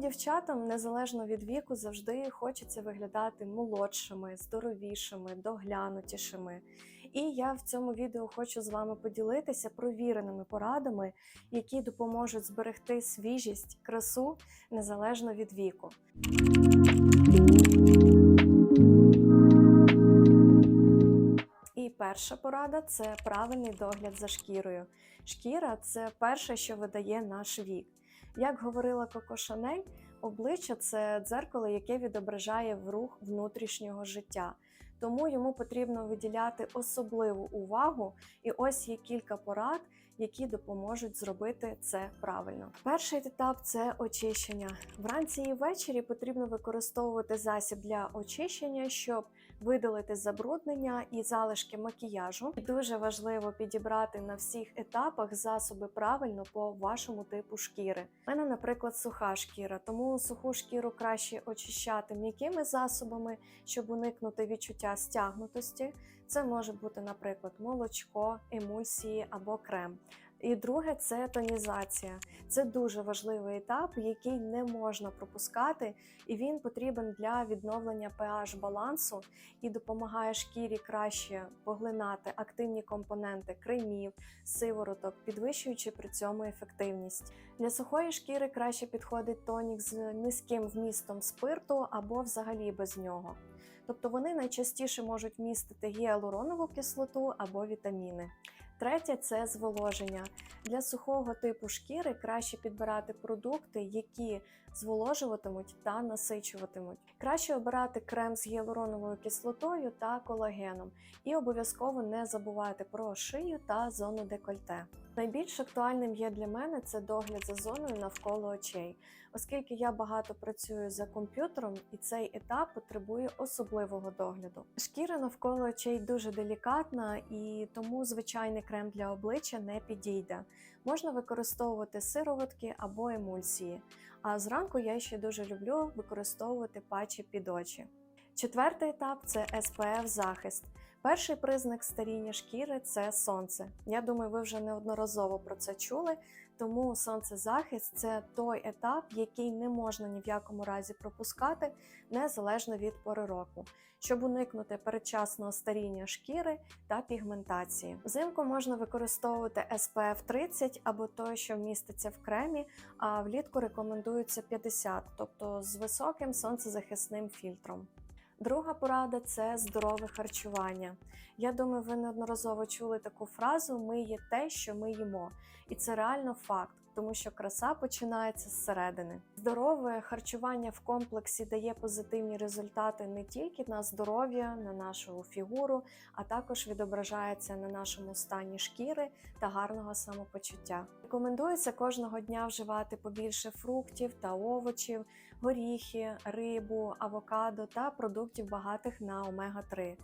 Дівчатам, незалежно від віку, завжди хочеться виглядати молодшими, здоровішими, доглянутішими. І я в цьому відео хочу з вами поділитися провіреними порадами, які допоможуть зберегти свіжість, красу незалежно від віку. І перша порада це правильний догляд за шкірою. Шкіра це перше, що видає наш вік. Як говорила Коко Шанель, обличчя це дзеркало, яке відображає рух внутрішнього життя. Тому йому потрібно виділяти особливу увагу, і ось є кілька порад, які допоможуть зробити це правильно. Перший етап це очищення. Вранці і ввечері потрібно використовувати засіб для очищення, щоб видалити забруднення і залишки макіяжу. І дуже важливо підібрати на всіх етапах засоби правильно по вашому типу шкіри. У мене, наприклад, суха шкіра, тому суху шкіру краще очищати м'якими засобами, щоб уникнути відчуття стягнутості. Це може бути, наприклад, молочко, емульсії або крем. І друге це тонізація. Це дуже важливий етап, який не можна пропускати, і він потрібен для відновлення pH балансу і допомагає шкірі краще поглинати активні компоненти кремів, сивороток, підвищуючи при цьому ефективність. Для сухої шкіри краще підходить тонік з низьким вмістом спирту або взагалі без нього. Тобто вони найчастіше можуть містити гіалуронову кислоту або вітаміни. Третє це зволоження. Для сухого типу шкіри краще підбирати продукти, які зволожуватимуть та насичуватимуть. Краще обирати крем з гіалуроновою кислотою та колагеном. І обов'язково не забувати про шию та зону декольте. Найбільш актуальним є для мене це догляд за зоною навколо очей, оскільки я багато працюю за комп'ютером, і цей етап потребує особливого догляду. Шкіра навколо очей дуже делікатна, і тому звичайний крем для обличчя не підійде. Можна використовувати сироватки або емульсії. А зранку я ще дуже люблю використовувати патчі під очі. Четвертий етап це SPF захист. Перший признак старіння шкіри це сонце. Я думаю, ви вже неодноразово про це чули. Тому сонцезахист це той етап, який не можна ні в якому разі пропускати, незалежно від пори року, щоб уникнути передчасного старіння шкіри та пігментації. Взимку можна використовувати SPF 30 або той, що міститься в кремі, а влітку рекомендується 50, тобто з високим сонцезахисним фільтром. Друга порада це здорове харчування. Я думаю, ви неодноразово чули таку фразу Ми є те, що ми їмо. І це реально факт, тому що краса починається зсередини. Здорове харчування в комплексі дає позитивні результати не тільки на здоров'я, на нашу фігуру, а також відображається на нашому стані шкіри та гарного самопочуття. Рекомендується кожного дня вживати побільше фруктів та овочів, горіхи, рибу, авокадо та продуктів багатих на омега-3.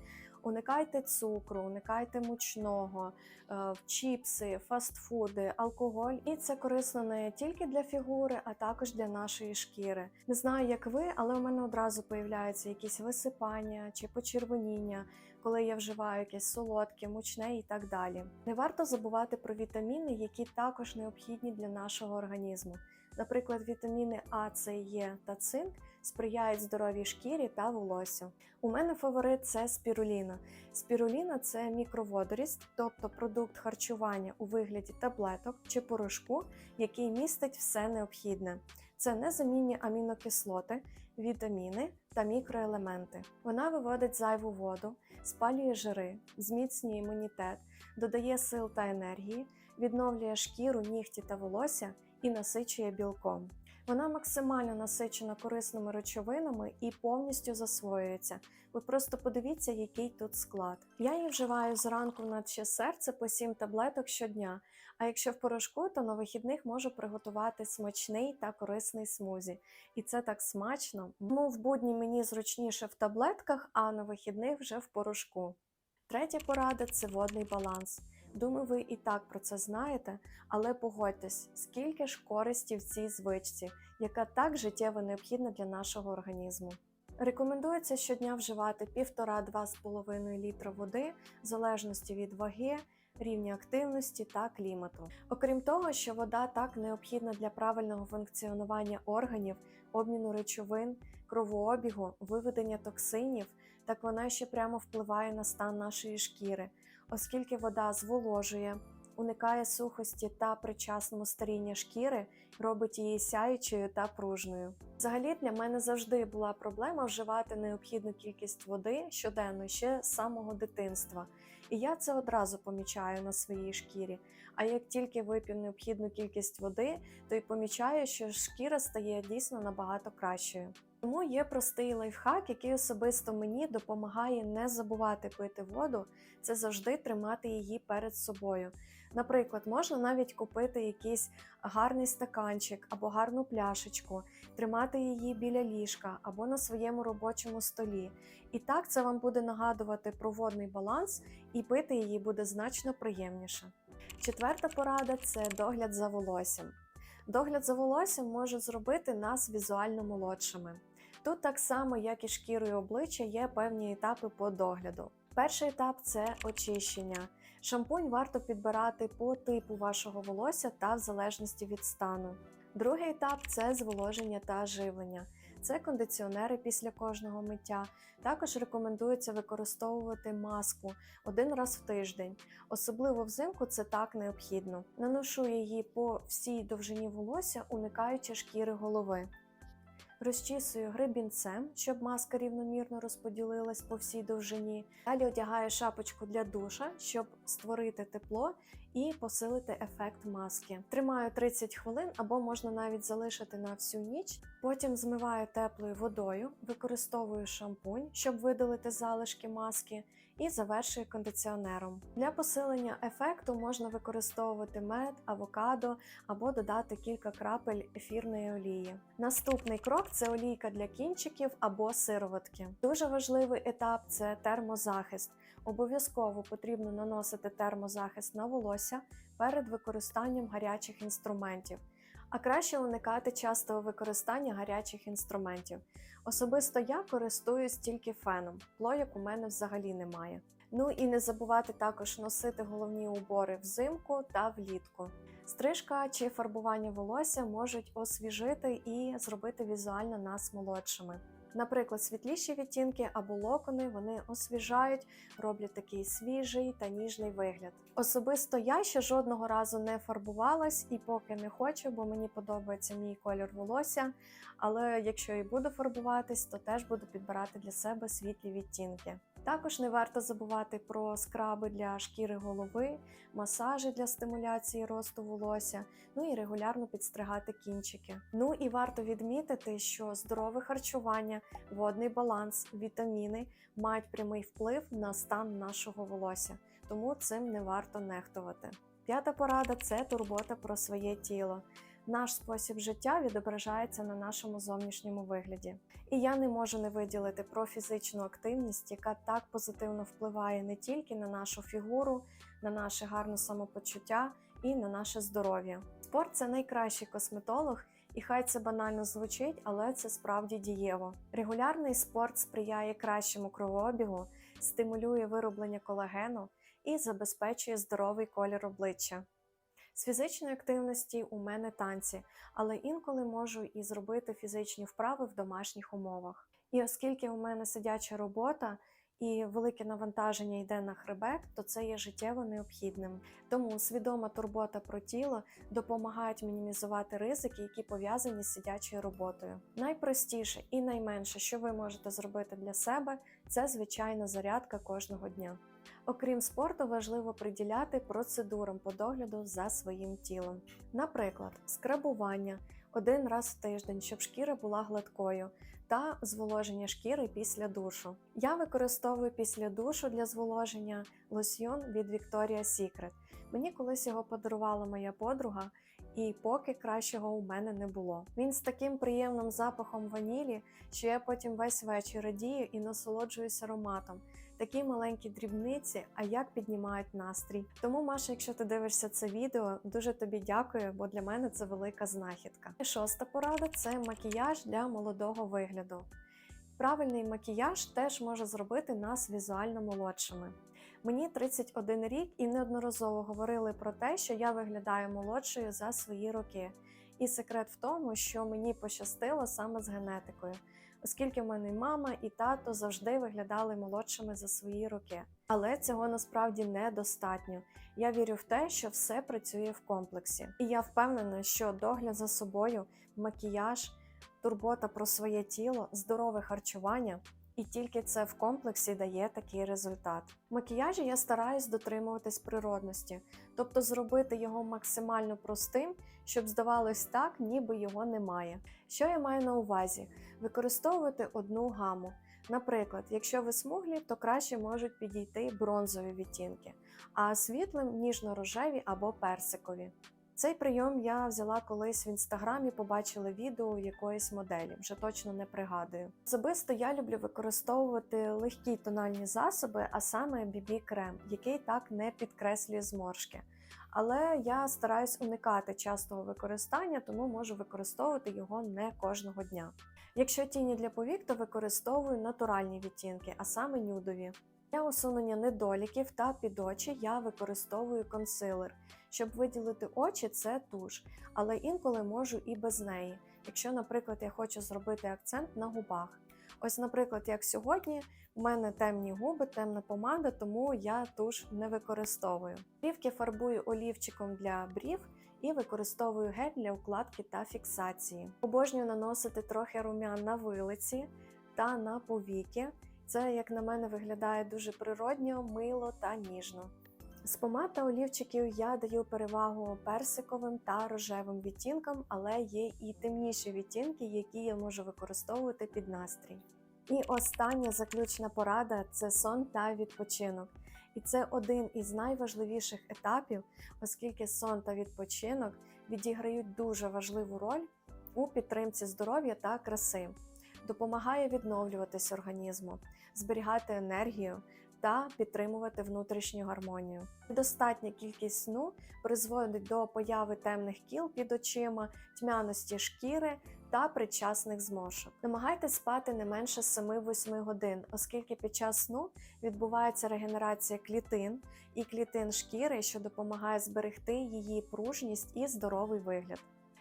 Уникайте цукру, уникайте мучного, е, чіпси, фастфуди, алкоголь. І це корисно не тільки для фігури, а також для нашої шкіри. Не знаю, як ви, але у мене одразу появляються якісь висипання чи почервоніння, коли я вживаю якесь солодке, мучне і так далі. Не варто забувати про вітаміни, які також необхідні для нашого організму. Наприклад, вітаміни А, С, Е та цинк сприяють здоровій шкірі та волосю. У мене фаворит це спіруліна. Спіруліна це мікроводорість, тобто продукт харчування у вигляді таблеток чи порошку, який містить все необхідне. Це незамінні амінокислоти, вітаміни та мікроелементи. Вона виводить зайву воду, спалює жири, зміцнює імунітет, додає сил та енергії, відновлює шкіру, нігті та волосся і насичує білком. Вона максимально насичена корисними речовинами і повністю засвоюється. Ви просто подивіться, який тут склад. Я її вживаю зранку наче серце по 7 таблеток щодня. А якщо в порошку, то на вихідних можу приготувати смачний та корисний смузі. І це так смачно. Тому в будні мені зручніше в таблетках, а на вихідних вже в порошку. Третя порада це водний баланс. Думаю, ви і так про це знаєте, але погодьтесь, скільки ж користі в цій звичці, яка так життєво необхідна для нашого організму. Рекомендується щодня вживати 1,5-2,5 літра води в залежності від ваги, рівня активності та клімату. Окрім того, що вода так необхідна для правильного функціонування органів, обміну речовин, кровообігу, виведення токсинів, так вона ще прямо впливає на стан нашої шкіри, оскільки вода зволожує, уникає сухості та причасного старіння шкіри, робить її сяючою та пружною. Взагалі для мене завжди була проблема вживати необхідну кількість води щоденно ще з самого дитинства. І я це одразу помічаю на своїй шкірі. А як тільки вип'ю необхідну кількість води, то й помічаю, що шкіра стає дійсно набагато кращою. Тому є простий лайфхак, який особисто мені допомагає не забувати пити воду, це завжди тримати її перед собою. Наприклад, можна навіть купити якийсь гарний стаканчик або гарну пляшечку, тримати її біля ліжка або на своєму робочому столі. І так це вам буде нагадувати про водний баланс, і пити її буде значно приємніше. Четверта порада це догляд за волоссям. Догляд за волоссям може зробити нас візуально молодшими. Тут так само, як і шкірою обличчя, є певні етапи по догляду. Перший етап це очищення. Шампунь варто підбирати по типу вашого волосся та в залежності від стану. Другий етап це зволоження та живлення. Це кондиціонери після кожного миття. Також рекомендується використовувати маску один раз в тиждень. Особливо взимку це так необхідно. Наношу її по всій довжині волосся, уникаючи шкіри голови. Розчісую гребінцем, щоб маска рівномірно розподілилась по всій довжині. Далі одягаю шапочку для душа, щоб створити тепло і посилити ефект маски. Тримаю 30 хвилин або можна навіть залишити на всю ніч. Потім змиваю теплою водою, використовую шампунь, щоб видалити залишки маски, і завершую кондиціонером. Для посилення ефекту можна використовувати мед, авокадо або додати кілька крапель ефірної олії. Наступний крок це олійка для кінчиків або сироватки. Дуже важливий етап це термозахист. Обов'язково потрібно наносити термозахист на волосся перед використанням гарячих інструментів. А краще уникати частого використання гарячих інструментів. Особисто я користуюсь тільки феном, плоєк у мене взагалі немає. Ну і не забувати також носити головні убори взимку та влітку. Стрижка чи фарбування волосся можуть освіжити і зробити візуально нас молодшими. Наприклад, світліші відтінки або локони вони освіжають, роблять такий свіжий та ніжний вигляд. Особисто я ще жодного разу не фарбувалась і поки не хочу, бо мені подобається мій колір волосся. Але якщо і буду фарбуватись, то теж буду підбирати для себе світлі відтінки. Також не варто забувати про скраби для шкіри голови, масажі для стимуляції росту волосся, ну і регулярно підстригати кінчики. Ну і варто відмітити, що здорове харчування, водний баланс, вітаміни мають прямий вплив на стан нашого волосся, тому цим не варто нехтувати. П'ята порада це турбота про своє тіло. Наш спосіб життя відображається на нашому зовнішньому вигляді. І я не можу не виділити про фізичну активність, яка так позитивно впливає не тільки на нашу фігуру, на наше гарне самопочуття і на наше здоров'я. Спорт це найкращий косметолог, і хай це банально звучить, але це справді дієво. Регулярний спорт сприяє кращому кровообігу, стимулює вироблення колагену і забезпечує здоровий колір обличчя. З фізичної активності у мене танці, але інколи можу і зробити фізичні вправи в домашніх умовах. І оскільки у мене сидяча робота і велике навантаження йде на хребет, то це є життєво необхідним. Тому свідома турбота про тіло допомагають мінімізувати ризики, які пов'язані з сидячою роботою. Найпростіше і найменше, що ви можете зробити для себе, це звичайна зарядка кожного дня. Окрім спорту, важливо приділяти процедурам по догляду за своїм тілом. Наприклад, скрабування один раз в тиждень, щоб шкіра була гладкою, та зволоження шкіри після душу. Я використовую після душу для зволоження лосьйон від Victoria's Secret. Мені колись його подарувала моя подруга, і поки кращого у мене не було. Він з таким приємним запахом ванілі, що я потім весь вечір радію і насолоджуюсь ароматом. Такі маленькі дрібниці, а як піднімають настрій. Тому, Маша, якщо ти дивишся це відео, дуже тобі дякую, бо для мене це велика знахідка. І шоста порада це макіяж для молодого вигляду. Правильний макіяж теж може зробити нас візуально молодшими. Мені 31 рік і неодноразово говорили про те, що я виглядаю молодшою за свої роки. І секрет в тому, що мені пощастило саме з генетикою, оскільки в мене мама і тато завжди виглядали молодшими за свої роки. Але цього насправді недостатньо. Я вірю в те, що все працює в комплексі. І я впевнена, що догляд за собою, макіяж, турбота про своє тіло, здорове харчування. І тільки це в комплексі дає такий результат. В макіяжі я стараюсь дотримуватись природності, тобто зробити його максимально простим, щоб здавалось так, ніби його немає. Що я маю на увазі? Використовувати одну гаму. Наприклад, якщо ви смуглі, то краще можуть підійти бронзові відтінки, а світлим ніжно-рожеві або персикові. Цей прийом я взяла колись в інстаграмі, побачила відео якоїсь моделі, вже точно не пригадую. Особисто я люблю використовувати легкі тональні засоби, а саме BB крем, який так не підкреслює зморшки. Але я стараюсь уникати частого використання, тому можу використовувати його не кожного дня. Якщо тіні для повік, то використовую натуральні відтінки, а саме нюдові. Для усунення недоліків та під очі я використовую консилер. Щоб виділити очі, це туш, але інколи можу і без неї, якщо, наприклад, я хочу зробити акцент на губах. Ось, наприклад, як сьогодні, у мене темні губи, темна помада, тому я туш не використовую. Брівки фарбую олівчиком для брів і використовую гель для укладки та фіксації. Обожнюю наносити трохи румян на вилиці та на повіки. Це, як на мене, виглядає дуже природньо, мило та ніжно. З помад та олівчиків я даю перевагу персиковим та рожевим відтінкам, але є і темніші відтінки, які я можу використовувати під настрій. І остання заключна порада це сон та відпочинок. І це один із найважливіших етапів, оскільки сон та відпочинок відіграють дуже важливу роль у підтримці здоров'я та краси, допомагає відновлюватись організму, зберігати енергію та підтримувати внутрішню гармонію. Достатня кількість сну призводить до появи темних кіл під очима, тьмяності шкіри та причасних зморшок. Намагайтесь спати не менше 7-8 годин, оскільки під час сну відбувається регенерація клітин і клітин шкіри, що допомагає зберегти її пружність і здоровий вигляд.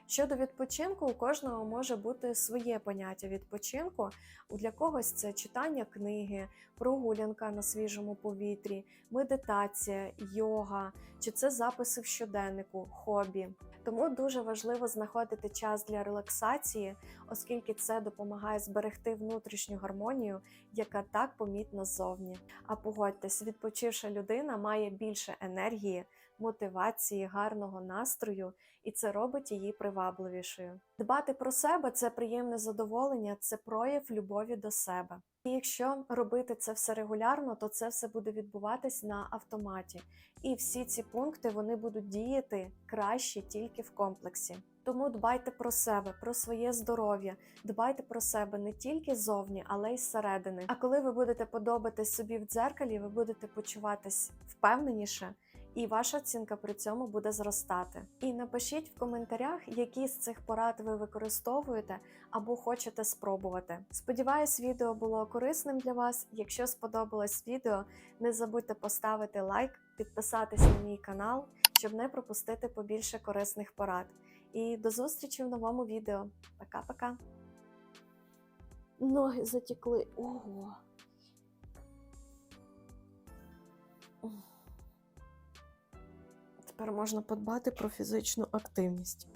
Щодо відпочинку, у кожного може бути своє поняття відпочинку. Для когось це читання книги, прогулянка на свіжому повітрі, медитація, йога, чи це записи в щоденнику, хобі. Тому дуже важливо знаходити час для релаксації, оскільки це допомагає зберегти внутрішню гармонію, яка так помітна ззовні. А погодьтесь, відпочивша людина має більше енергії, мотивації, гарного настрою, і це робить її привабливішою. Дбати про себе це приємне задоволення, це прояв любові до себе. І якщо робити це все регулярно, то це все буде відбуватись на автоматі. І всі ці пункти вони будуть діяти краще тільки в комплексі. Тому дбайте про себе, про своє здоров'я, дбайте про себе не тільки зовні, але й зсередини. А коли ви будете подобатись собі в дзеркалі, ви будете почуватись впевненіше. І ваша оцінка при цьому буде зростати. І напишіть в коментарях, які з цих порад ви використовуєте або хочете спробувати. Сподіваюсь, відео було корисним для вас. Якщо сподобалось відео, не забудьте поставити лайк, підписатись на мій канал, щоб не пропустити побільше корисних порад. І до зустрічі в новому відео. Пока-пока. Ноги затікли. Ого. Тепер можна подбати про фізичну активність.